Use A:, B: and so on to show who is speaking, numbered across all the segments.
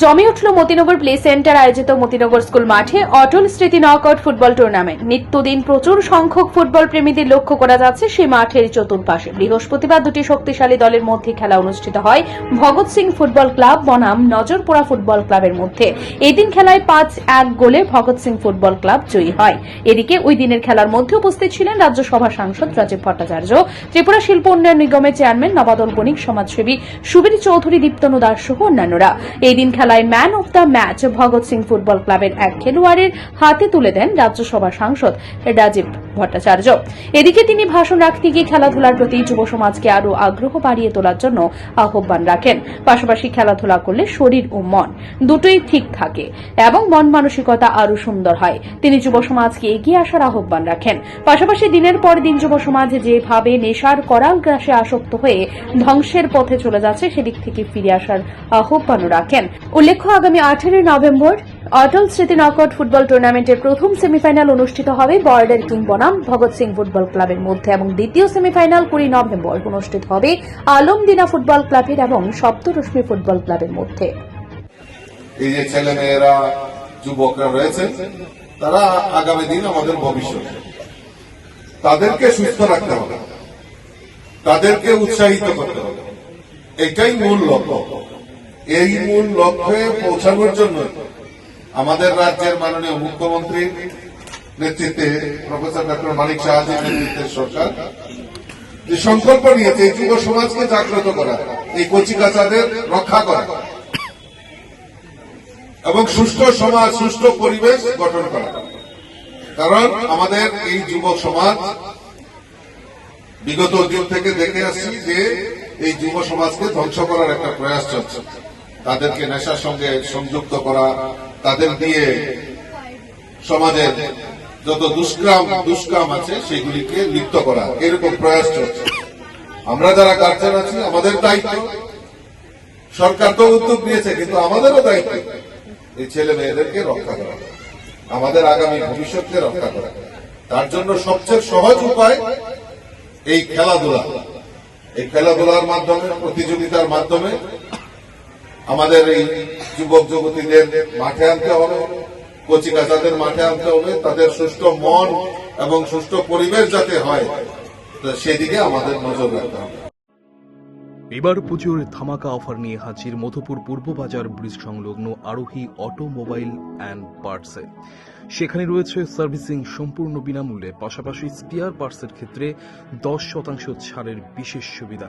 A: জমে উঠল Motinagar play centre আয়োজিত মতিনগর স্কুল মাঠে অটল স্মৃতি নকআউট ফুটবল টুর্নামেন্ট নিত্যদিন প্রচুর সংখ্যক ফুটবল প্রেমীদের লক্ষ্য করা যাচ্ছে সেই মাঠের চতুর্পাশে বৃহস্পতিবার দুটি শক্তিশালী দলের মধ্যে খেলা অনুষ্ঠিত হয় ভগৎ সিং ফুটবল ক্লাব বনাম নজরপোড়া ফুটবল ক্লাবের মধ্যে এদিন খেলায় পাঁচ এক গোলে ভগৎ সিং ফুটবল ক্লাব জয়ী হয় এদিকে ওই দিনের খেলার মধ্যে উপস্থিত ছিলেন রাজ্যসভা সাংসদ রাজীব ভট্টাচার্য ত্রিপুরা শিল্প উন্নয়ন নিগমের চেয়ারম্যান নবাদল বণিক সমাজসেবী সুবীর চৌধুরী দীপ্তনু দাস সহ অন্যান্য অন্যান্যরা এই দিন খেলায় man of the match Bhagat Singh football ক্লাবের এক খেলোয়াড়ের হাতে তুলে দেন রাজ্যসভা সাংসদ রাজীব ভট্টাচার্য এদিকে তিনি ভাষণ রাখতে গিয়ে খেলাধুলার প্রতি যুব সমাজকে আরও আগ্রহ বাড়িয়ে তোলার জন্য আহ্বান রাখেন পাশাপাশি খেলাধুলা করলে শরীর ও মন দুটোই ঠিক থাকে এবং মন মানসিকতা আরও সুন্দর হয় তিনি যুব সমাজকে এগিয়ে আসার আহ্বান রাখেন পাশাপাশি দিনের পর দিন যুব সমাজ যেভাবে নেশার করাল গ্রাসে আসক্ত হয়ে ধ্বংসের পথে চলে যাচ্ছে সেদিক থেকে ফিরে আসার আহ্বান রাখেন উল্লেখ্য আগামী আঠেরোই নভেম্বর অটল স্মৃতি নকট ফুটবল টুর্নামেন্টের প্রথম সেমিফাইনাল অনুষ্ঠিত হবে বর্ডার কিং বনাম ভগৎ সিং ফুটবল ক্লাবের মধ্যে এবং দ্বিতীয় সেমিফাইনাল কুড়ি নভেম্বর অনুষ্ঠিত হবে আলম দিনা ফুটবল ক্লাবের এবং সপ্তরশ্মি ফুটবল ক্লাবের মধ্যে
B: এই যে ছেলে মেয়েরা যুবকরা তারা আগামী দিন আমাদের ভবিষ্যৎ তাদেরকে সুস্থ রাখতে হবে তাদেরকে উৎসাহিত করতে হবে এটাই মূল লক্ষ্য এই মূল লক্ষ্যে পৌঁছানোর জন্য আমাদের রাজ্যের মাননীয় মুখ্যমন্ত্রী নেতৃত্বে প্রফেসর ডক্টর মানিক শাহাজির নেতৃত্বের সরকার যে সংকল্প নিয়েছে যুব সমাজকে জাগ্রত করা এই কচিকাচাদের রক্ষা করা এবং সুষ্ঠু সমাজ সুষ্ঠু পরিবেশ গঠন করা কারণ আমাদের এই যুব সমাজ বিগত দিন থেকে দেখে আসছি যে এই যুব সমাজকে ধ্বংস করার একটা প্রয়াস চলছে তাদেরকে নেশার সঙ্গে সংযুক্ত করা তাদের দিয়ে সমাজের যত দুষ্কাম দুষ্কাম আছে সেগুলিকে লিপ্ত করা এরকম প্রয়াস চলছে আমরা যারা গার্জেন আছি আমাদের দায়িত্ব সরকার তো উদ্যোগ নিয়েছে কিন্তু আমাদেরও দায়িত্ব এই ছেলে মেয়েদেরকে রক্ষা করা আমাদের আগামী ভবিষ্যৎকে রক্ষা করা তার জন্য সবচেয়ে সহজ উপায় এই খেলাধুলা এই খেলাধুলার মাধ্যমে প্রতিযোগিতার মাধ্যমে আমাদের এই যুবক যুবতীদের মাঠে আনতে হবে কচিকাচাদের মাঠে আনতে হবে তাদের সুষ্ঠু মন এবং সুষ্ঠু পরিবেশ যাতে হয় তো সেদিকে আমাদের নজর রাখতে হবে
C: এবার পুজোর ধামাকা অফার নিয়ে হাজির মধুপুর পূর্ব বাজার ব্রিজ সংলগ্ন আরোহী অটোমোবাইল অ্যান্ড পার্টসে সেখানে রয়েছে সার্ভিসিং সম্পূর্ণ বিনামূল্যে পাশাপাশি স্পিয়ার পার্টসের ক্ষেত্রে দশ শতাংশ ছাড়ের বিশেষ সুবিধা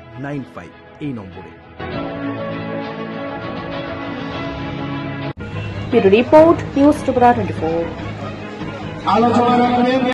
C: নাইন ফাইভ এই নম্বরে রিপোর্ট নিউজ টুবরা টোয়েন্টি ফোর